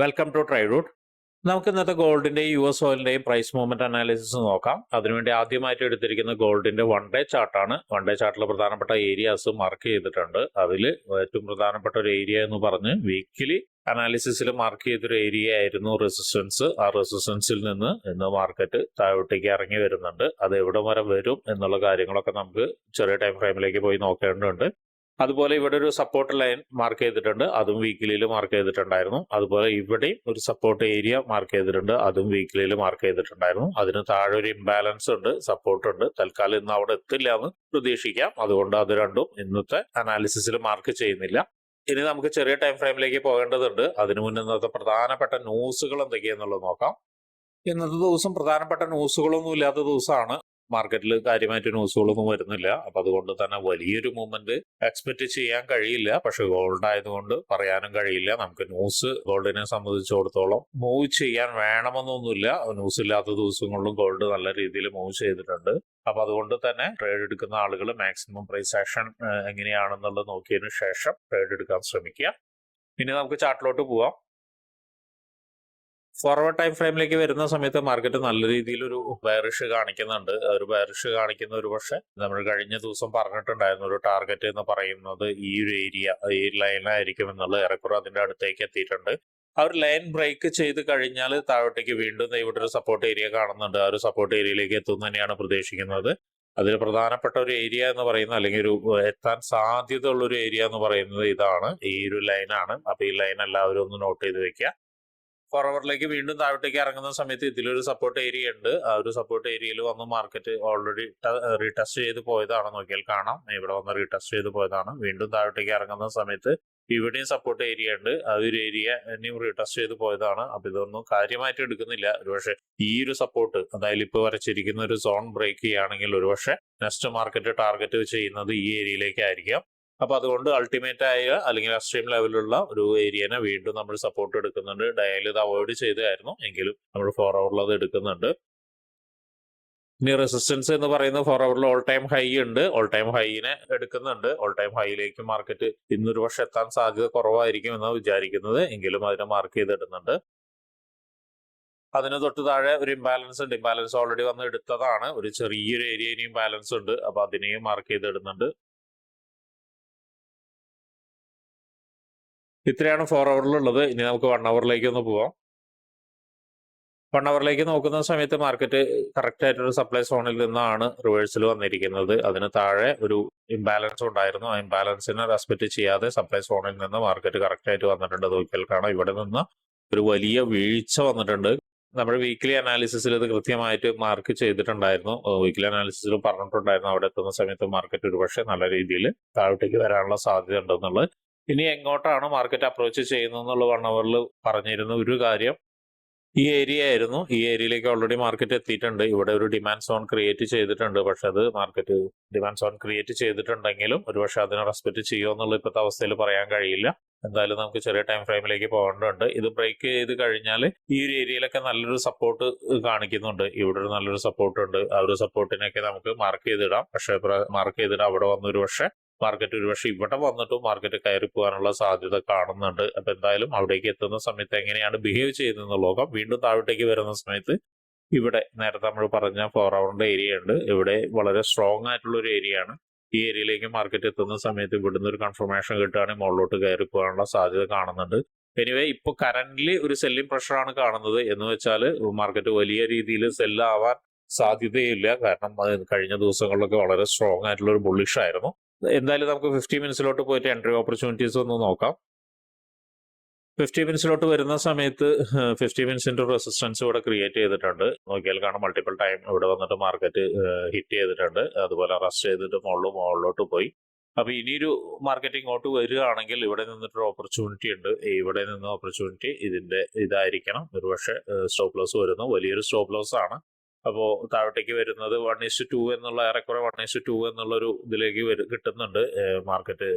Welcome to try root നമുക്ക് ഇന്നത്തെ ഗോൾഡിന്റെയും യു എസ് ഓയിലിന്റെയും പ്രൈസ് മൂവ്മെന്റ് അനാലിസിസ് നോക്കാം. അതിനുവേണ്ടി ആദ്യമായിട്ട് എടുത്തിരിക്കുന്ന ഗോൾഡിന്റെ വൺ ഡേ ചാർട്ടാണ് വൺ ഡേ ചാർട്ടിൽ പ്രധാനപ്പെട്ട ഏരിയാസ് മാർക്ക് ചെയ്തിട്ടുണ്ട്. അതിൽ ഏറ്റവും പ്രധാനപ്പെട്ട ഒരു ഏരിയ എന്ന് പറഞ്ഞ് വീക്കിലി അനാലിസിസിൽ മാർക്ക് ചെയ്തൊരു ഏരിയ ആയിരുന്നു റെസിസ്റ്റൻസ് ആ റെസിസ്റ്റൻസിൽ നിന്ന് ഇന്ന് മാർക്കറ്റ് താഴോട്ടേക്ക് ഇറങ്ങി വരുന്നുണ്ട്. അത് എവിടെ വരെ വരും എന്നുള്ള കാര്യങ്ങളൊക്കെ നമുക്ക് ചെറിയ ടൈം ഫ്രെയിമിലേക്ക് പോയി നോക്കേണ്ടതുണ്ട്. അതുപോലെ ഇവിടെ ഒരു സപ്പോർട്ട് ലൈൻ മാർക്ക് ചെയ്തിട്ടുണ്ട് അതും വീക്കിലിയിൽ മാർക്ക് ചെയ്തിട്ടുണ്ടായിരുന്നു. അതുപോലെ ഇവിടെയും ഒരു സപ്പോർട്ട് ഏരിയ മാർക്ക് ചെയ്തിട്ടുണ്ട് അതും വീക്കിലിയിൽ മാർക്ക് ചെയ്തിട്ടുണ്ടായിരുന്നു. അതിന് താഴെ ഒരു ഇംബാലൻസ് ഉണ്ട് സപ്പോർട്ട് ഉണ്ട്. തൽക്കാലം ഇന്ന് അവിടെ എത്തില്ല എന്ന് പ്രതീക്ഷിക്കാം. അതുകൊണ്ട് അത് രണ്ടും ഇന്നത്തെ അനാലിസിസിൽ മാർക്ക് ചെയ്യുന്നില്ല. ഇനി നമുക്ക് ചെറിയ ടൈം ഫ്രെയിമിലേക്ക് പോകേണ്ടതുണ്ട്. അതിനു മുന്നേ ഇന്നത്തെ പ്രധാനപ്പെട്ട ന്യൂസുകൾ എന്തൊക്കെയാന്നുള്ളത് നോക്കാം. ഇന്നത്തെ ദിവസം പ്രധാനപ്പെട്ട ന്യൂസുകളൊന്നും ഇല്ലാത്ത ദിവസമാണ്. മാർക്കറ്റിൽ കാര്യമായിട്ട് ന്യൂസുകളൊന്നും വരുന്നില്ല. അപ്പൊ അതുകൊണ്ട് തന്നെ വലിയൊരു മൂവ്മെന്റ് എക്സ്പെക്ട് ചെയ്യാൻ കഴിയില്ല. പക്ഷെ ഗോൾഡ് ആയതുകൊണ്ട് പറയാനും കഴിയില്ല. നമുക്ക് ന്യൂസ് ഗോൾഡിനെ സംബന്ധിച്ചിടത്തോളം മൂവ് ചെയ്യാൻ വേണമെന്നൊന്നുമില്ല. ന്യൂസ് ഇല്ലാത്ത ദിവസങ്ങളിലും ഗോൾഡ് നല്ല രീതിയിൽ മൂവ് ചെയ്തിട്ടുണ്ട്. അപ്പൊ അതുകൊണ്ട് തന്നെ ട്രേഡ് എടുക്കുന്ന ആളുകൾ മാക്സിമം പ്രൈസ് ആക്ഷൻ എങ്ങനെയാണെന്നുള്ളത് നോക്കിയതിനു ശേഷം ട്രേഡ് എടുക്കാൻ ശ്രമിക്കുക. ഇനി നമുക്ക് ചാർട്ടിലോട്ട് പോവാം. ഫോർവേഡ് ടൈം ഫ്രെയിമിലേക്ക് വരുന്ന സമയത്ത് മാർക്കറ്റ് നല്ല രീതിയിൽ ഒരു ബയറിഷ് കാണിക്കുന്നുണ്ട്. ഒരു ബയറിഷ് കാണിക്കുന്ന ഒരു പക്ഷെ നമ്മൾ കഴിഞ്ഞ ദിവസം പറഞ്ഞിട്ടുണ്ടായിരുന്നു ഒരു ടാർഗറ്റ് എന്ന് പറയുന്നത് ഈ ഒരു ഏരിയ ഈ ലൈനായിരിക്കും എന്നുള്ള ഏറെക്കുറെ അതിന്റെ അടുത്തേക്ക് എത്തിയിട്ടുണ്ട്. ആ ഒരു ലൈൻ ബ്രേക്ക് ചെയ്ത് കഴിഞ്ഞാൽ താഴോട്ടേക്ക് വീണ്ടും ഇവിടെ ഒരു സപ്പോർട്ട് ഏരിയ കാണുന്നുണ്ട്. ആ ഒരു സപ്പോർട്ട് ഏരിയയിലേക്ക് എത്തും തന്നെയാണ് പ്രതീക്ഷിക്കുന്നത്. അതിൽ പ്രധാനപ്പെട്ട ഒരു ഏരിയ എന്ന് പറയുന്നത് അല്ലെങ്കിൽ ഒരു എത്താൻ സാധ്യത ഉള്ള ഒരു ഏരിയ എന്ന് പറയുന്നത് ഇതാണ്. ഈ ഒരു ലൈനാണ് അപ്പൊ ഈ ലൈൻ എല്ലാവരും ഒന്ന് നോട്ട് ചെയ്ത് വെക്കുക. ഫോർവേഡിലേക്ക് വീണ്ടും താഴോട്ടേക്ക് ഇറങ്ങുന്ന സമയത്ത് ഇതിലൊരു സപ്പോർട്ട് ഏരിയ ഉണ്ട്. ആ ഒരു സപ്പോർട്ട് ഏരിയയിൽ വന്ന് മാർക്കറ്റ് ഓൾറെഡി റീടെസ്റ്റ് ചെയ്ത് പോയതാണ്. നോക്കിയാൽ കാണാം. ഇവിടെ വന്ന് റീടെസ്റ്റ് ചെയ്ത് പോയതാണ്. വീണ്ടും താഴോട്ടേക്ക് ഇറങ്ങുന്ന സമയത്ത് ഇവിടെയും സപ്പോർട്ട് ഏരിയ ഉണ്ട്. ആ ഒരു ഏരിയ ഇനിയും റീടെസ്റ്റ് ചെയ്ത് പോയതാണ്. അപ്പൊ ഇതൊന്നും കാര്യമായിട്ട് എടുക്കുന്നില്ല. ഒരുപക്ഷെ ഈ ഒരു സപ്പോർട്ട് അതായത് ഇപ്പൊ വരച്ചിരിക്കുന്ന ഒരു സോൺ ബ്രേക്ക് ചെയ്യുകയാണെങ്കിൽ ഒരുപക്ഷെ നെക്സ്റ്റ് മാർക്കറ്റ് ടാർഗറ്റ് ചെയ്യുന്നത് ഈ ഏരിയയിലേക്കായിരിക്കാം അപ്പൊ അതുകൊണ്ട് അൾട്ടിമേറ്റ് ആയ അല്ലെങ്കിൽ എക്സ്ട്രീം ലെവലിലുള്ള ഒരു ഏരിയനെ വീണ്ടും നമ്മൾ സപ്പോർട്ട് എടുക്കുന്നുണ്ട്. ഡയൽ ഇത് അവോയ്ഡ് ചെയ്തായിരുന്നു എങ്കിലും നമ്മൾ ഫോർ അവറിൽ അത് എടുക്കുന്നുണ്ട്. ഇനി റെസിസ്റ്റൻസ് എന്ന് പറയുന്നത് ഫോർ അവറിൽ ഓൾ ടൈം ഹൈ ഉണ്ട്. ഓൾ ടൈം ഹൈനെ എടുക്കുന്നുണ്ട്. ഓൾ ടൈം ഹൈയിലേക്ക് മാർക്കറ്റ് ഇന്നൊരു പക്ഷെ എത്താൻ സാധ്യത കുറവായിരിക്കും എന്നാണ് വിചാരിക്കുന്നത്. എങ്കിലും അതിനെ മാർക്ക് ചെയ്തിടുന്നുണ്ട്. അതിന് തൊട്ട് താഴെ ഒരു ഇംബാലൻസ് ഉണ്ട്. ഇംബാലൻസ് ഓൾറെഡി വന്ന് എടുത്തതാണ്. ഒരു ചെറിയൊരു ഏരിയ ഇനിയും ബാലൻസ് ഉണ്ട്. അപ്പൊ അതിനെയും മാർക്ക് ചെയ്തിടുന്നുണ്ട്. ഇത്രയാണ് ഫോർ അവറിലുള്ളത് ഇനി നമുക്ക് വൺ അവറിലേക്ക് ഒന്ന് പോവാം. വൺ അവറിലേക്ക് നോക്കുന്ന സമയത്ത് മാർക്കറ്റ് കറക്റ്റ് ആയിട്ടൊരു സപ്ലൈ സോണിൽ നിന്നാണ് റിവേഴ്സൽ വന്നിരിക്കുന്നത്. അതിന് താഴെ ഒരു ഇംബാലൻസ് ഉണ്ടായിരുന്നു. ആ ഇംബാലൻസിനെ റെസ്പെക്ട് ചെയ്യാതെ സപ്ലൈ സോണിൽ നിന്ന് മാർക്കറ്റ് കറക്റ്റ് ആയിട്ട് വന്നിട്ടുണ്ട് നോക്കിയാൽ കാണാം. ഇവിടെ നിന്ന് ഒരു വലിയ വീഴ്ച വന്നിട്ടുണ്ട്. നമ്മുടെ വീക്ക്ലി അനാലിസിസിൽ ഇത് കൃത്യമായിട്ട് മാർക്ക് ചെയ്തിട്ടുണ്ടായിരുന്നു. വീക്ക്ലി അനാലിസിസിൽ പറഞ്ഞിട്ടുണ്ടായിരുന്നു. അവിടെ എത്തുന്ന സമയത്ത് മാർക്കറ്റ് ഒരുപക്ഷെ നല്ല രീതിയിൽ താഴോട്ടേക്ക് വരാനുള്ള സാധ്യത ഉണ്ടെന്നുള്ളത് ഇനി എങ്ങോട്ടാണ് മാർക്കറ്റ് അപ്രോച്ച് ചെയ്യുന്നത് എന്നുള്ള വൺ അവറിൽ പറഞ്ഞിരുന്ന ഒരു കാര്യം. ഈ ഏരിയ ആയിരുന്നു. ഈ ഏരിയയിലേക്ക് ഓൾറെഡി മാർക്കറ്റ് എത്തിയിട്ടുണ്ട്. ഇവിടെ ഒരു ഡിമാൻഡ് സോൺ ക്രിയേറ്റ് ചെയ്തിട്ടുണ്ട്. പക്ഷെ അത് മാർക്കറ്റ് ഡിമാൻഡ് സോൺ ക്രിയേറ്റ് ചെയ്തിട്ടുണ്ടെങ്കിലും ഒരുപക്ഷെ അതിനെ റെസ്പെക്ട് ചെയ്യുമോ എന്നുള്ള ഇപ്പോഴത്തെ അവസ്ഥയിൽ പറയാൻ കഴിയില്ല. എന്തായാലും നമുക്ക് ചെറിയ ടൈം ഫ്രെയിമിലേക്ക് പോകേണ്ടതുണ്ട്. ഇത് ബ്രേക്ക് ചെയ്ത് കഴിഞ്ഞാൽ ഈ ഒരു ഏരിയയിലൊക്കെ നല്ലൊരു സപ്പോർട്ട് കാണിക്കുന്നുണ്ട്. ഇവിടെ ഒരു നല്ലൊരു സപ്പോർട്ട് ഉണ്ട്. ആ ഒരു സപ്പോർട്ടിനൊക്കെ നമുക്ക് മാർക്ക് ചെയ്തിടാം. പക്ഷേ മാർക്ക് ചെയ്തിടാം അവിടെ വന്നൊരു പക്ഷെ മാർക്കറ്റ് ഒരുപക്ഷെ ഇവിടെ വന്നിട്ടും മാർക്കറ്റ് കയറി പോകാനുള്ള സാധ്യത കാണുന്നുണ്ട്. അപ്പൊ എന്തായാലും അവിടേക്ക് എത്തുന്ന സമയത്ത് എങ്ങനെയാണ് ബിഹേവ് ചെയ്യുന്നത് നോക്കാം. വീണ്ടും താഴോട്ടേക്ക് വരുന്ന സമയത്ത് ഇവിടെ നേരത്തെ നമ്മൾ പറഞ്ഞ ഫോർ അവറിന്റെ ഏരിയ ഉണ്ട്. ഇവിടെ വളരെ സ്ട്രോങ് ആയിട്ടുള്ള ഒരു ഏരിയ ആണ്. ഈ ഏരിയയിലേക്ക് മാർക്കറ്റ് എത്തുന്ന സമയത്ത് ഇവിടുന്ന് ഒരു കൺഫർമേഷൻ കിട്ടുകയാണെങ്കിൽ മുകളിലോട്ട് കയറി പോകാനുള്ള സാധ്യത കാണുന്നുണ്ട്. എനിവേ ഇപ്പൊ കറന്റ്ലി ഒരു സെല്ലിംഗ് പ്രഷർ ആണ് കാണുന്നത്. എന്ന് വെച്ചാൽ മാർക്കറ്റ് വലിയ രീതിയിൽ സെല്ലാവാൻ സാധ്യതയില്ല. കാരണം കഴിഞ്ഞ ദിവസങ്ങളിലൊക്കെ വളരെ സ്ട്രോങ് ആയിട്ടുള്ള ഒരു ബുള്ളിഷ് ആയിരുന്നു. എന്തായാലും നമുക്ക് ഫിഫ്റ്റി മിനിറ്റ്സിലോട്ട് പോയിട്ട് എൻട്രി ഓപ്പർച്യൂണിറ്റീസ് ഒന്ന് നോക്കാം. ഫിഫ്റ്റി മിനിറ്റ്സിലോട്ട് വരുന്ന സമയത്ത് ഫിഫ്റ്റി മിനിറ്റ്സിന്റെ റെസിസ്റ്റൻസ് ഇവിടെ ക്രിയേറ്റ് ചെയ്തിട്ടുണ്ട്. നോക്കിയാൽ കാണാം മൾട്ടിപ്പിൾ ടൈം ഇവിടെ വന്നിട്ട് മാർക്കറ്റ് ഹിറ്റ് ചെയ്തിട്ടുണ്ട്. അതുപോലെ റസ്റ്റ് ചെയ്തിട്ട് മുകളിൽ മുകളിലോട്ട് പോയി. അപ്പൊ ഇനിയൊരു മാർക്കറ്റ് ഇങ്ങോട്ട് വരികയാണെങ്കിൽ ഇവിടെ നിന്നിട്ടൊരു ഓപ്പർച്യൂണിറ്റി ഉണ്ട്. ഇവിടെ നിന്ന് ഓപ്പർച്യൂണിറ്റി ഇതിന്റെ ഇതായിരിക്കണം. ഒരുപക്ഷെ സ്റ്റോപ്പ് ലോസ് വരുന്നു. വലിയൊരു സ്റ്റോപ്പ് ലോസ് ആണ്. അപ്പോൾ താഴോട്ടേക്ക് വരുന്നത് വൺ ഈസ് ടു എന്നുള്ള ഏറെക്കുറെ വൺ ഇസ് ടു എന്നുള്ളൊരു ഇതിലേക്ക് വരും കിട്ടുന്നുണ്ട്. മാർക്കറ്റ്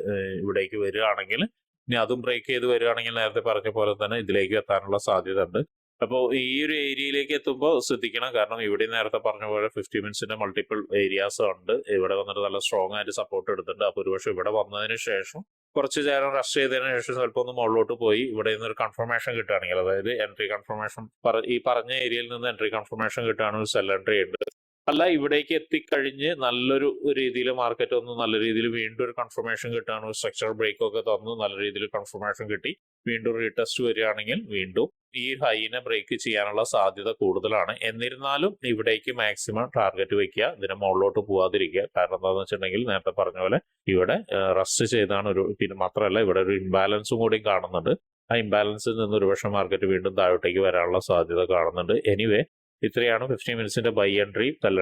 ഇവിടേക്ക് വരികയാണെങ്കിൽ ഇനി അതും ബ്രേക്ക് ചെയ്ത് വരികയാണെങ്കിൽ നേരത്തെ പറഞ്ഞ പോലെ തന്നെ ഇതിലേക്ക് എത്താനുള്ള സാധ്യത ഉണ്ട് അപ്പോൾ ഈ ഒരു ഏരിയയിലേക്ക് എത്തുമ്പോൾ ശ്രദ്ധിക്കണം. കാരണം ഇവിടെ നേരത്തെ പറഞ്ഞ പോലെ ഫിഫ്റ്റി മിനിറ്റ്സിന്റെ മൾട്ടിപ്പിൾ ഏരിയാസ് ഉണ്ട്. ഇവിടെ വന്നിട്ട് നല്ല സ്ട്രോങ് ആയിട്ട് സപ്പോർട്ട് എടുത്തിട്ടുണ്ട്. അപ്പോൾ ഒരുപക്ഷെ ഇവിടെ വന്നതിന് ശേഷം കുറച്ച് നേരം റെസ്റ്റ് ചെയ്തതിനു ശേഷം സ്വല്പം ഒന്ന് മുകളിലോട്ട് പോയി. ഇവിടെ നിന്ന് ഒരു കൺഫർമേഷൻ കിട്ടുകയാണെങ്കിൽ അതായത് എൻട്രി കൺഫർമേഷൻ ഈ പറഞ്ഞ ഏരിയയിൽ നിന്ന് എൻട്രി കൺഫർമേഷൻ കിട്ടുകയാണെങ്കിൽ സെൽ എൻട്രി ഉണ്ട്. അല്ല ഇവിടേക്ക് എത്തിക്കഴിഞ്ഞ് നല്ലൊരു രീതിയിൽ മാർക്കറ്റ് ഒന്ന് നല്ല രീതിയിൽ വീണ്ടും ഒരു കൺഫർമേഷൻ കിട്ടുകയാണ് സ്ട്രക്ചർ ബ്രേക്ക് ഒക്കെ തന്നു നല്ല രീതിയിൽ കൺഫർമേഷൻ കിട്ടി. വീണ്ടും റീടെസ്റ്റ് വരികയാണെങ്കിൽ വീണ്ടും ഈ ഹൈനെ ബ്രേക്ക് ചെയ്യാനുള്ള സാധ്യത കൂടുതലാണ്. എന്നിരുന്നാലും ഇവിടേക്ക് മാക്സിമം ടാർഗറ്റ് വെക്കുക ഇതിനെ മുകളിലോട്ട് പോവാതിരിക്കുക. കാരണം എന്താണെന്ന് വെച്ചിട്ടുണ്ടെങ്കിൽ നേരത്തെ പറഞ്ഞ പോലെ ഇവിടെ റെസ്റ്റ് ചെയ്താണ് ഒരു പിന്നെ മാത്രമല്ല ഇവിടെ ഒരു ഇംബാലൻസും കൂടി കാണുന്നുണ്ട്. ആ ഇംബാലൻസിൽ നിന്ന് ഒരുപക്ഷെ മാർക്കറ്റ് വീണ്ടും താഴോട്ടേക്ക് വരാനുള്ള സാധ്യത കാണുന്നുണ്ട്. എനിവേ ഇത്രയാണ് ഫിഫ്റ്റി മിനിറ്റ്സിന്റെ ബൈ എൻട്രി സെൽ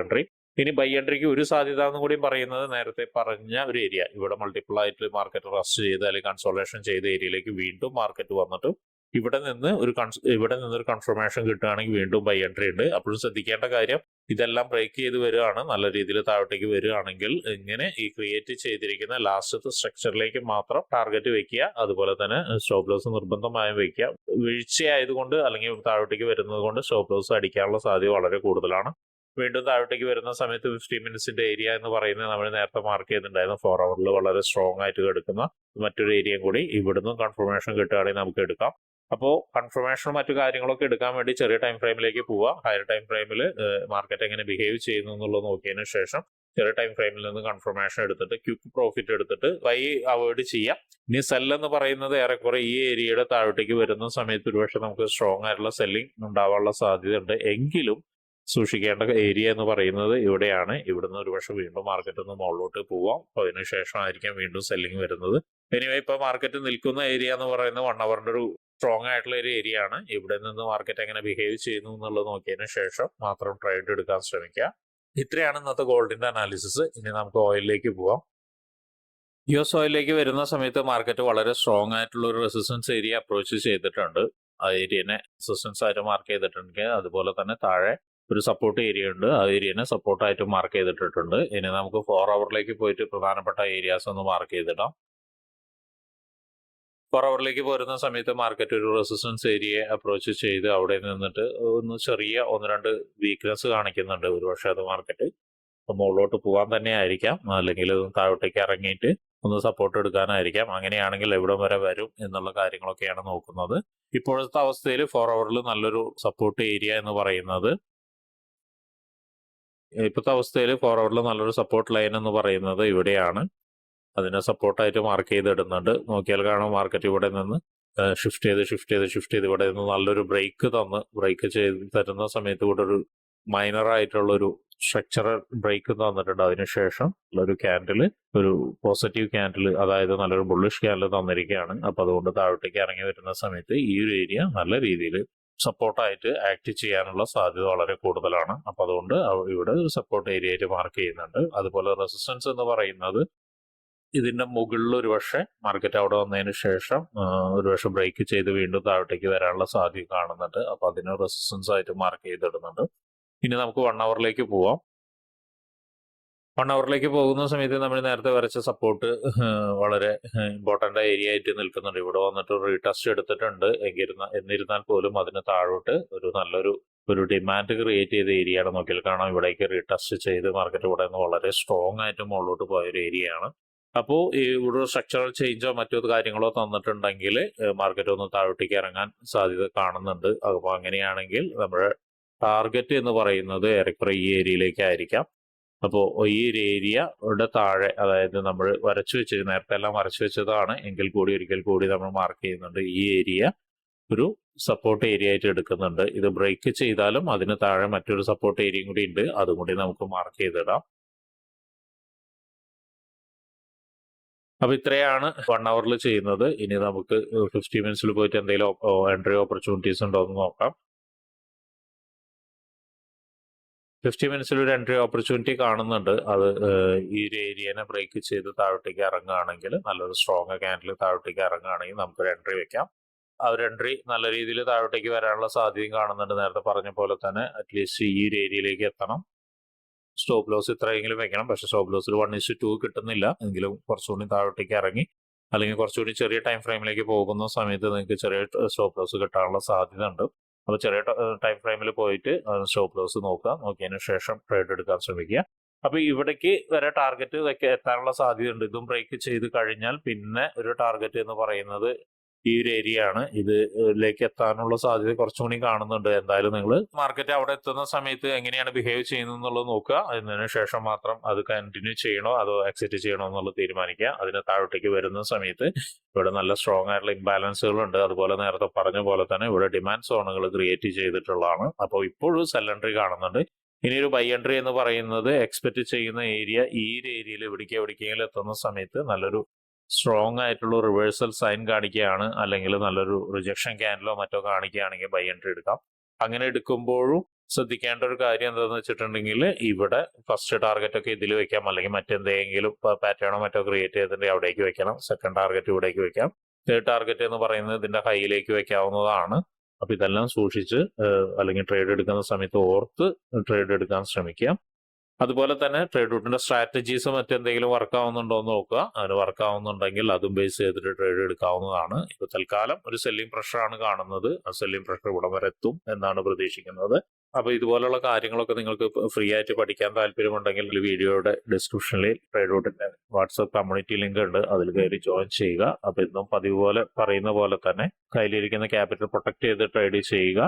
ഇനി ബൈ എൻട്രിക്ക് ഒരു സാധ്യത എന്ന് കൂടി പറയുന്നത് നേരത്തെ പറഞ്ഞ ഒരു ഏരിയ ഇവിടെ മൾട്ടിപ്പിൾ ആയിട്ട് മാർക്കറ്റ് റസ്റ്റ് ചെയ്ത് അല്ലെങ്കിൽ കൺസോളേഷൻ ചെയ്ത ഏരിയയിലേക്ക് വീണ്ടും മാർക്കറ്റ് വന്നിട്ട് ഇവിടെ നിന്ന് ഒരു കൺസ് ഇവിടെ നിന്ന് ഒരു കൺഫർമേഷൻ കിട്ടുകയാണെങ്കിൽ വീണ്ടും ബൈ എൻട്രി ഉണ്ട്. അപ്പോഴും ശ്രദ്ധിക്കേണ്ട കാര്യം ഇതെല്ലാം ബ്രേക്ക് ചെയ്ത് വരികയാണ്. നല്ല രീതിയിൽ താഴോട്ടേക്ക് വരികയാണെങ്കിൽ ഇങ്ങനെ ഈ ക്രിയേറ്റ് ചെയ്തിരിക്കുന്ന ലാസ്റ്റത്തെ സ്ട്രക്ചറിലേക്ക് മാത്രം ടാർഗറ്റ് വെക്കുക. അതുപോലെ തന്നെ സ്റ്റോപ്പ് ലോസ് നിർബന്ധമായും വെക്കുക. വീഴ്ചയായതുകൊണ്ട് അല്ലെങ്കിൽ താഴോട്ടേക്ക് വരുന്നത് കൊണ്ട് സ്റ്റോപ്പ് ലോസ് അടിക്കാനുള്ള സാധ്യത വളരെ കൂടുതലാണ്. വീണ്ടും താഴോട്ടേക്ക് വരുന്ന സമയത്ത് ഫിഫ്റ്റി മിനിറ്റ്സിന്റെ ഏരിയ എന്ന് പറയുന്നത് നമ്മൾ നേരത്തെ മാർക്ക് ചെയ്തിട്ടുണ്ടായിരുന്നു. ഫോർ അവറിൽ വളരെ സ്ട്രോങ് ആയിട്ട് എടുക്കുന്ന മറ്റൊരു ഏരിയയും കൂടി ഇവിടുന്ന് കൺഫർമേഷൻ കിട്ടുകയാണെങ്കിൽ നമുക്ക് എടുക്കാം. അപ്പോൾ കൺഫർമേഷനും മറ്റു കാര്യങ്ങളൊക്കെ എടുക്കാൻ വേണ്ടി ചെറിയ ടൈം ഫ്രെയിമിലേക്ക് പോവുക ഹയർ ടൈം ഫ്രെയിമിൽ മാർക്കറ്റ് എങ്ങനെ ബിഹേവ് ചെയ്യുന്നു എന്നുള്ളത് നോക്കിയതിന് ശേഷം ചെറിയ ടൈം ഫ്രെയിമിൽ നിന്ന് കൺഫർമേഷൻ എടുത്തിട്ട് ക്വിക്ക് പ്രോഫിറ്റ് എടുത്തിട്ട് വൈ അവോയ്ഡ് ചെയ്യാം. ഇനി സെൽ എന്ന് പറയുന്നത് ഏറെക്കുറെ ഈ ഏരിയയുടെ താഴോട്ടേക്ക് വരുന്ന സമയത്ത് ഒരുപക്ഷെ നമുക്ക് സ്ട്രോങ് ആയിട്ടുള്ള സെല്ലിംഗ് ഉണ്ടാവാനുള്ള സാധ്യതയുണ്ട്. എങ്കിലും സൂക്ഷിക്കേണ്ട ഏരിയ എന്ന് പറയുന്നത് ഇവിടെയാണ്. ഇവിടുന്ന് ഒരുപക്ഷെ വീണ്ടും മാർക്കറ്റ് ഒന്ന് മുകളിലോട്ട് പോവാം. അപ്പോൾ അതിനുശേഷമായിരിക്കാം വീണ്ടും സെല്ലിംഗ് വരുന്നത്. എനിവേ ഇപ്പൊ മാർക്കറ്റ് നിൽക്കുന്ന ഏരിയ എന്ന് പറയുന്നത് വൺ അവറിന്റെ ഒരു സ്ട്രോങ് ആയിട്ടുള്ള ഒരു ഏരിയ ആണ്. ഇവിടെ നിന്ന് മാർക്കറ്റ് എങ്ങനെ ബിഹേവ് ചെയ്യുന്നു എന്നുള്ളത് നോക്കിയതിനു ശേഷം മാത്രം ട്രേഡ് എടുക്കാൻ ശ്രമിക്കുക. ഇത്രയാണ് ഇന്നത്തെ ഗോൾഡിന്റെ അനാലിസിസ് ഇനി നമുക്ക് ഓയിലിലേക്ക് പോവാം. യു എസ് ഓയിലിലേക്ക് വരുന്ന സമയത്ത് മാർക്കറ്റ് വളരെ സ്ട്രോങ് ആയിട്ടുള്ള ഒരു റെസിസ്റ്റൻസ് ഏരിയ അപ്രോച്ച് ചെയ്തിട്ടുണ്ട്. ആ ഏരിയനെ റെസിസ്റ്റൻസ് ആയിട്ട് മാർക്ക് ചെയ്തിട്ടുണ്ടെങ്കിൽ അതുപോലെ തന്നെ താഴെ ഒരു സപ്പോർട്ട് ഏരിയ ഉണ്ട്. ആ ഏരിയനെ സപ്പോർട്ടായിട്ട് മാർക്ക് ചെയ്തിട്ടുണ്ട് ഇനി നമുക്ക് ഫോർ അവറിലേക്ക് പോയിട്ട് പ്രധാനപ്പെട്ട ഏരിയാസ് ഒന്ന് മാർക്ക് ചെയ്തിടാം. ഫോർ പോരുന്ന സമയത്ത് മാർക്കറ്റ് ഒരു റെസിസ്റ്റൻസ് ഏരിയയെ അപ്രോച്ച് ചെയ്ത് അവിടെ നിന്നിട്ട് ഒന്ന് ചെറിയ ഒന്ന് രണ്ട് വീക്ക്നെസ് കാണിക്കുന്നുണ്ട്. ഒരുപക്ഷെ അത് മാർക്കറ്റ് മുകളിലോട്ട് പോകാൻ തന്നെ ആയിരിക്കാം. അല്ലെങ്കിൽ താഴോട്ടേക്ക് ഇറങ്ങിയിട്ട് ഒന്ന് സപ്പോർട്ട് എടുക്കാനായിരിക്കാം. അങ്ങനെയാണെങ്കിൽ എവിടെ വരെ വരും എന്നുള്ള കാര്യങ്ങളൊക്കെയാണ് നോക്കുന്നത്. ഇപ്പോഴത്തെ അവസ്ഥയിൽ ഫോർ അവറിൽ നല്ലൊരു സപ്പോർട്ട് ഏരിയ എന്ന് പറയുന്നത് ഇപ്പോഴത്തെ അവസ്ഥയിൽ ഫോർ അവറിൽ നല്ലൊരു സപ്പോർട്ട് ലൈൻ എന്ന് പറയുന്നത് ഇവിടെയാണ്. അതിനെ സപ്പോർട്ടായിട്ട് മാർക്ക് ചെയ്തിടുന്നുണ്ട്. നോക്കിയാൽ കാണാം മാർക്കറ്റ് ഇവിടെ നിന്ന് ഷിഫ്റ്റ് ചെയ്ത് ഷിഫ്റ്റ് ചെയ്ത് ഷിഫ്റ്റ് ചെയ്ത് ഇവിടെ നിന്ന് നല്ലൊരു ബ്രേക്ക് തന്ന്. ബ്രേക്ക് ചെയ്ത് തരുന്ന സമയത്ത് ഇവിടെ ഒരു മൈനർ ആയിട്ടുള്ള ഒരു സ്ട്രക്ചറൽ ബ്രേക്ക് തന്നിട്ടുണ്ട് അതിനുശേഷം ഒരു ക്യാൻഡിൽ ഒരു പോസിറ്റീവ് ക്യാൻഡിൽ അതായത് നല്ലൊരു ബുള്ളിഷ് ക്യാൻഡിൽ തന്നിരിക്കുകയാണ്. അപ്പൊ അതുകൊണ്ട് താഴോട്ടേക്ക് ഇറങ്ങി വരുന്ന സമയത്ത് ഈ ഒരു ഏരിയ നല്ല രീതിയിൽ സപ്പോർട്ടായിട്ട് ആക്ട് ചെയ്യാനുള്ള സാധ്യത വളരെ കൂടുതലാണ്. അപ്പൊ അതുകൊണ്ട് ഇവിടെ ഒരു സപ്പോർട്ട് ഏരിയ ആയിട്ട് മാർക്ക് ചെയ്യുന്നുണ്ട്. അതുപോലെ റെസിസ്റ്റൻസ് എന്ന് പറയുന്നത് ഇതിന്റെ മുകളിൽ ഒരു പക്ഷേ മാർക്കറ്റ് അവിടെ വന്നതിന് ശേഷം ഒരു പക്ഷെ ബ്രേക്ക് ചെയ്ത് വീണ്ടും താഴോട്ടേക്ക് വരാനുള്ള സാധ്യത കാണുന്നുണ്ട്. അപ്പൊ അതിന് റെസിസ്റ്റൻസ് ആയിട്ട് മാർക്ക് ചെയ്തിടുന്നുണ്ട്. ഇനി നമുക്ക് വൺ അവറിലേക്ക് പോവാം. വൺ അവറിലേക്ക് പോകുന്ന സമയത്ത് നമ്മൾ നേരത്തെ വരച്ച സപ്പോർട്ട് വളരെ ഇമ്പോർട്ടന്റ് ഏരിയ ആയിട്ട് നിൽക്കുന്നുണ്ട്. ഇവിടെ വന്നിട്ട് റീടെസ്റ്റ് എടുത്തിട്ടുണ്ട്. എങ്കിരുന്ന എന്നിരുന്നാൽ പോലും അതിന് താഴോട്ട് ഒരു നല്ലൊരു ഒരു ഡിമാൻഡ് ക്രിയേറ്റ് ചെയ്ത ഏരിയ ആണ് നോക്കിയാൽ കാണാം. ഇവിടേക്ക് റീടെസ്റ്റ് ചെയ്ത് മാർക്കറ്റ് ഇവിടെ നിന്ന് വളരെ സ്ട്രോങ് ആയിട്ട് മുകളിലോട്ട് പോയ ഒരു ഏരിയ ആണ്. അപ്പോൾ ഇവിടെ സ്ട്രക്ചറൽ ചേഞ്ചോ മറ്റോ കാര്യങ്ങളോ തന്നിട്ടുണ്ടെങ്കിൽ മാർക്കറ്റ് ഒന്ന് താഴോട്ടേക്ക് ഇറങ്ങാൻ സാധ്യത കാണുന്നുണ്ട്. അപ്പോൾ അങ്ങനെയാണെങ്കിൽ നമ്മുടെ ടാർഗറ്റ് എന്ന് പറയുന്നത് ഏറെക്കുറെ ഈ ഏരിയയിലേക്കായിരിക്കാം അപ്പോൾ ഈ ഒരു ഏരിയയുടെ താഴെ അതായത് നമ്മൾ വരച്ചു വെച്ചത് നേരത്തെ എല്ലാം വരച്ചു വെച്ചതാണ്. എങ്കിൽ കൂടി ഒരിക്കൽ കൂടി നമ്മൾ മാർക്ക് ചെയ്യുന്നുണ്ട്. ഈ ഏരിയ ഒരു സപ്പോർട്ട് ഏരിയ ആയിട്ട് എടുക്കുന്നുണ്ട്. ഇത് ബ്രേക്ക് ചെയ്താലും അതിന് താഴെ മറ്റൊരു സപ്പോർട്ട് ഏരിയയും കൂടി ഉണ്ട്. അതും കൂടി നമുക്ക് മാർക്ക് ചെയ്തിടാം. അപ്പൊ ഇത്രയാണ് വൺ അവറിൽ ചെയ്യുന്നത്. ഇനി നമുക്ക് ഫിഫ്റ്റി മിനിറ്റ്സിൽ പോയിട്ട് എന്തെങ്കിലും എൻട്രി ഓപ്പർച്യൂണിറ്റീസ് ഉണ്ടോ എന്ന് നോക്കാം. ഫിഫ്റ്റി മിനിറ്റ്സിൽ ഒരു എൻട്രി ഓപ്പർച്യൂണിറ്റി കാണുന്നുണ്ട്. അത് ഈ ഒരു ഏരിയനെ ബ്രേക്ക് ചെയ്ത് താഴോട്ടേക്ക് ഇറങ്ങുകയാണെങ്കിൽ നല്ലൊരു സ്ട്രോങ് ക്യാൻഡിൽ താഴോട്ടേക്ക് ഇറങ്ങുകയാണെങ്കിൽ നമുക്കൊരു എൻട്രി വെക്കാം. ആ ഒരു എൻട്രി നല്ല രീതിയിൽ താഴോട്ടേക്ക് വരാനുള്ള സാധ്യതയും കാണുന്നുണ്ട്. നേരത്തെ പറഞ്ഞ പോലെ തന്നെ അറ്റ്ലീസ്റ്റ് ഈ ഒരു ഏരിയയിലേക്ക് എത്തണം. സ്റ്റോപ്പ് ലോസ് ഇത്രയെങ്കിലും വെക്കണം. പക്ഷെ സ്റ്റോപ്പ് ലോസിൽ വൺ ഇസ് ടു കിട്ടുന്നില്ല. എങ്കിലും കുറച്ചുകൂടി താഴോട്ടേക്ക് ഇറങ്ങി. അല്ലെങ്കിൽ കുറച്ചുകൂടി ചെറിയ ടൈം ഫ്രെയിമിലേക്ക് പോകുന്ന സമയത്ത് നിങ്ങൾക്ക് ചെറിയ സ്റ്റോപ്പ് ലോസ് കിട്ടാനുള്ള സാധ്യത ഉണ്ട് അപ്പോൾ ചെറിയ ടൈം ഫ്രെയിമിൽ പോയിട്ട് സ്റ്റോപ്പ് ലോസ് നോക്കുക. നോക്കിയതിന് ശേഷം ട്രേഡ് എടുക്കാൻ ശ്രമിക്കുക. അപ്പൊ ഇവിടേക്ക് വരെ ടാർഗറ്റ് എത്താനുള്ള സാധ്യതയുണ്ട്. ഇതും ബ്രേക്ക് ചെയ്ത് കഴിഞ്ഞാൽ പിന്നെ ഒരു ടാർഗറ്റ് എന്ന് പറയുന്നത് ഈ ഒരു ഏരിയ ആണ് ഇതിലേക്ക് എത്താനുള്ള സാധ്യത കുറച്ചും കൂടി കാണുന്നുണ്ട്. എന്തായാലും നിങ്ങൾ മാർക്കറ്റ് അവിടെ എത്തുന്ന സമയത്ത് എങ്ങനെയാണ് ബിഹേവ് ചെയ്യുന്നത് എന്നുള്ളത് നോക്കുക. അതിനു ശേഷം മാത്രം അത് കണ്ടിന്യൂ ചെയ്യണോ അതോ എക്സിറ്റ് ചെയ്യണോ എന്നുള്ളത് തീരുമാനിക്കുക. അതിന് താഴോട്ടേക്ക് വരുന്ന സമയത്ത് ഇവിടെ നല്ല സ്ട്രോങ് ആയിട്ടുള്ള ഇംബാലൻസുകൾ ഉണ്ട്. അതുപോലെ നേരത്തെ പറഞ്ഞ പോലെ തന്നെ ഇവിടെ ഡിമാൻഡ് സോണുകൾ ക്രിയേറ്റ് ചെയ്തിട്ടുള്ളതാണ്. അപ്പോൾ ഇപ്പോഴും സെല്ലൻട്രി കാണുന്നുണ്ട്. ഇനി ഒരു ബൈ എൻട്രി എന്ന് പറയുന്നത് എക്സ്പെക്ട് ചെയ്യുന്ന ഏരിയ ഈ ഒരു ഏരിയയിൽ എവിടേക്ക് എവിടേക്കെങ്കിലും എത്തുന്ന സമയത്ത് നല്ലൊരു സ്ട്രോങ് ആയിട്ടുള്ള റിവേഴ്സൽ സൈൻ കാണിക്കുകയാണ്. അല്ലെങ്കിൽ നല്ലൊരു റിജക്ഷൻ ക്യാൻഡിലോ മറ്റോ കാണിക്കുകയാണെങ്കിൽ ബൈ എൻട്രി എടുക്കാം. അങ്ങനെ എടുക്കുമ്പോഴും ശ്രദ്ധിക്കേണ്ട ഒരു കാര്യം എന്താണെന്ന് വെച്ചിട്ടുണ്ടെങ്കിൽ ഇവിടെ ഫസ്റ്റ് ടാർഗറ്റ് ഒക്കെ ഇതിൽ വെക്കാം. അല്ലെങ്കിൽ മറ്റെന്തെങ്കിലും പാറ്റേണോ മറ്റോ ക്രിയേറ്റ് ചെയ്തിട്ടുണ്ടെങ്കിൽ അവിടേക്ക് വെക്കണം. സെക്കൻഡ് ടാർഗറ്റ് ഇവിടേക്ക് വെക്കാം. തേർഡ് ടാർഗറ്റ് എന്ന് പറയുന്നത് ഇതിന്റെ ഹൈയിലേക്ക് വെക്കാവുന്നതാണ്. അപ്പൊ ഇതെല്ലാം സൂക്ഷിച്ച് അല്ലെങ്കിൽ ട്രേഡ് എടുക്കുന്ന സമയത്ത് ഓർത്ത് ട്രേഡ് എടുക്കാൻ ശ്രമിക്കുക അതുപോലെ തന്നെ ട്രേഡ് റൂട്ടിന്റെ സ്ട്രാറ്റജീസ് മറ്റെന്തെങ്കിലും വർക്ക് ആവുന്നുണ്ടോ എന്ന് നോക്കുക. അതിന് വർക്ക് ആവുന്നുണ്ടെങ്കിൽ അതും ബേസ് ചെയ്തിട്ട് ട്രേഡ് എടുക്കാവുന്നതാണ്. ഇപ്പൊ തൽക്കാലം ഒരു സെല്ലിംഗ് പ്രഷർ ആണ് കാണുന്നത്. ആ സെല്ലിംഗ് പ്രഷർ ഇവിടെ വരെ എത്തും എന്നാണ് പ്രതീക്ഷിക്കുന്നത്. അപ്പൊ ഇതുപോലുള്ള കാര്യങ്ങളൊക്കെ നിങ്ങൾക്ക് ഫ്രീ ആയിട്ട് പഠിക്കാൻ താല്പര്യമുണ്ടെങ്കിൽ വീഡിയോയുടെ ഡിസ്ക്രിപ്ഷനിൽ ട്രേഡ് റൂട്ടിന്റെ വാട്സ്ആപ്പ് കമ്മ്യൂണിറ്റി ലിങ്ക് ഉണ്ട്. അതിൽ കയറി ജോയിൻ ചെയ്യുക. അപ്പൊ ഇന്നും പതിവ് പോലെ പറയുന്ന പോലെ തന്നെ കയ്യിലിരിക്കുന്ന ക്യാപിറ്റൽ പ്രൊട്ടക്ട് ചെയ്ത് ട്രേഡ് ചെയ്യുക.